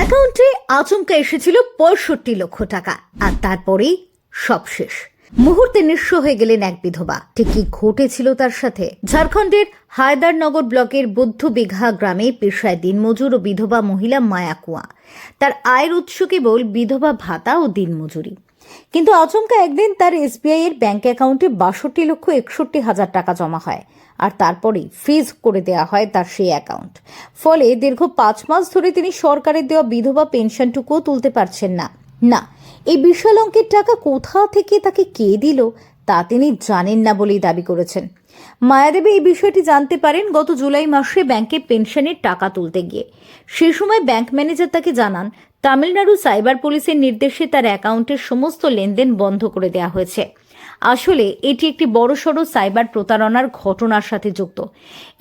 অ্যাকাউন্টে আচমকা এসেছিল পঁয়ষট্টি লক্ষ টাকা, আর তারপরেই সব শেষ। মুহূর্তে নিঃস্ব হয়ে গেলেন এক বিধবা। ঠিক কি ঘটেছিল তার সাথে? ঝাড়খণ্ডের হায়দারনগর ব্লকের বৌদ্ধ বিঘা গ্রামে পেশায় দিনমজুর ও বিধবা মহিলা মায়াকুয়া। তার আয়ের উৎস কেবল বিধবা ভাতা ও দিনমজুরি। কিন্তু আচমকা একদিন তার এসবিআই এর ব্যাঙ্ক অ্যাকাউন্টে বাষট্টি লক্ষ একষট্টি হাজার টাকা জমা হয় আর তারপরেই ফ্রিজ করে দেওয়া হয় তার সেই অ্যাকাউন্ট। ফলে দীর্ঘ পাঁচ মাস ধরে তিনি সরকারের দেওয়া বিধবা পেনশনটুকুও তুলতে পারছেন না। না, এই বিশাল অঙ্কের টাকা কোথা থেকে তাকে কে দিল তা তিনি জানেন না বলেই দাবি করেছেন। মায়াদেবী এই বিষয়টি জানতে পারেন গত জুলাই মাসে ব্যাংকে পেনশনের টাকা তুলতে গিয়ে। সে সময় ব্যাংক ম্যানেজার তাকে জানান, তামিলনাড়ু সাইবার পুলিশের নির্দেশে তার অ্যাকাউন্টের সমস্ত লেনদেন বন্ধ করে দেওয়া হয়েছে। আসলে এটি একটি বড়সড় সাইবার প্রতারণার ঘটনার সাথে যুক্ত।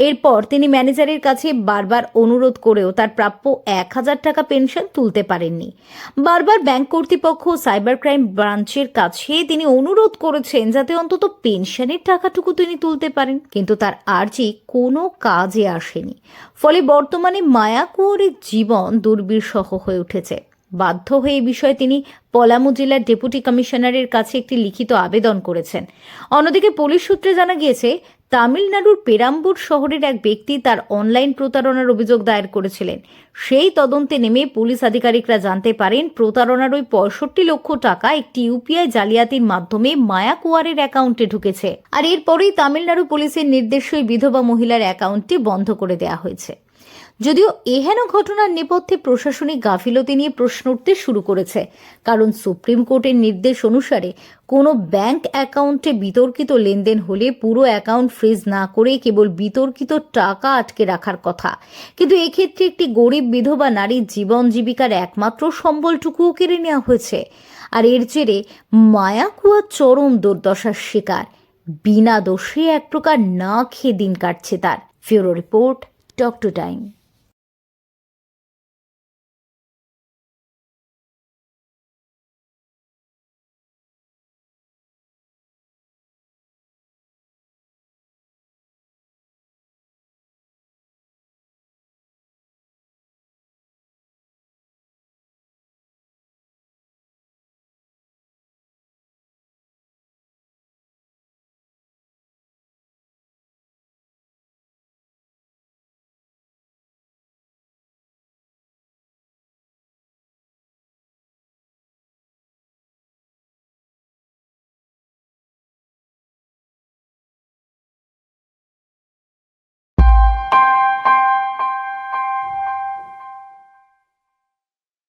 এরপর তিনি ম্যানেজারের কাছে বারবার অনুরোধ করেও তার প্রাপ্য এক হাজার টাকা পেনশন তুলতে পারেননি। বারবার ব্যাংক কর্তৃপক্ষ সাইবার ক্রাইম ব্রাঞ্চের কাছে তিনি অনুরোধ করেছেন যাতে অন্তত পেনশনের টাকাটুকু তিনি তুলতে পারেন, কিন্তু তার আর্জি কোনো কাজে আসেনি। ফলে বর্তমানে মায়া কুয়োরের জীবন দুর্বিষহ হয়ে উঠেছে। বাধ্য হয়ে এই বিষয়ে তিনি পলামু জেলার ডেপুটি কমিশনারের কাছে একটি লিখিত আবেদন করেছেন। অন্যদিকে পুলিশ সূত্রে জানা গিয়েছে, তামিলনাড়ুর পেরাম্বুর শহরের এক ব্যক্তি তার অনলাইন প্রতারণার অভিযোগ দায়ের করেছিলেন। সেই তদন্তে নেমে পুলিশ আধিকারিকরা জানতে পারেন, প্রতারণার ওই পঁয়ষট্টি লক্ষ টাকা একটি ইউপিআই জালিয়াতির মাধ্যমে মায়া কুয়ারের অ্যাকাউন্টে ঢুকেছে। আর এরপরেই তামিলনাড়ু পুলিশের নির্দেশে ওই বিধবা মহিলার অ্যাকাউন্টটি বন্ধ করে দেওয়া হয়েছে। যদিও এহেন ঘটনার নেপথ্যে প্রশাসনিক গাফিলতি নিয়ে প্রশ্ন উঠতে শুরু করেছে কারণ সুপ্রিম কোর্টের নির্দেশ অনুসারে কোনো ব্যাংক অ্যাকাউন্টে বিতর্কিত লেনদেন হলে পুরো অ্যাকাউন্ট ফ্রিজ না করে কেবল বিতর্কিত টাকা আটকে রাখার কথা। কিন্তু এক্ষেত্রে একটি গরিব বিধবা নারীর জীবন জীবিকার একমাত্র সম্বলটুকুও কেড়ে নেওয়া হয়েছে। আর এর জেরে মায়াকুয়া চরম দুর্দশার শিকার। বিনা দোষে এক প্রকার না খেয়ে দিন কাটছে তার। ফিউরো রিপোর্ট টক টু টাইম।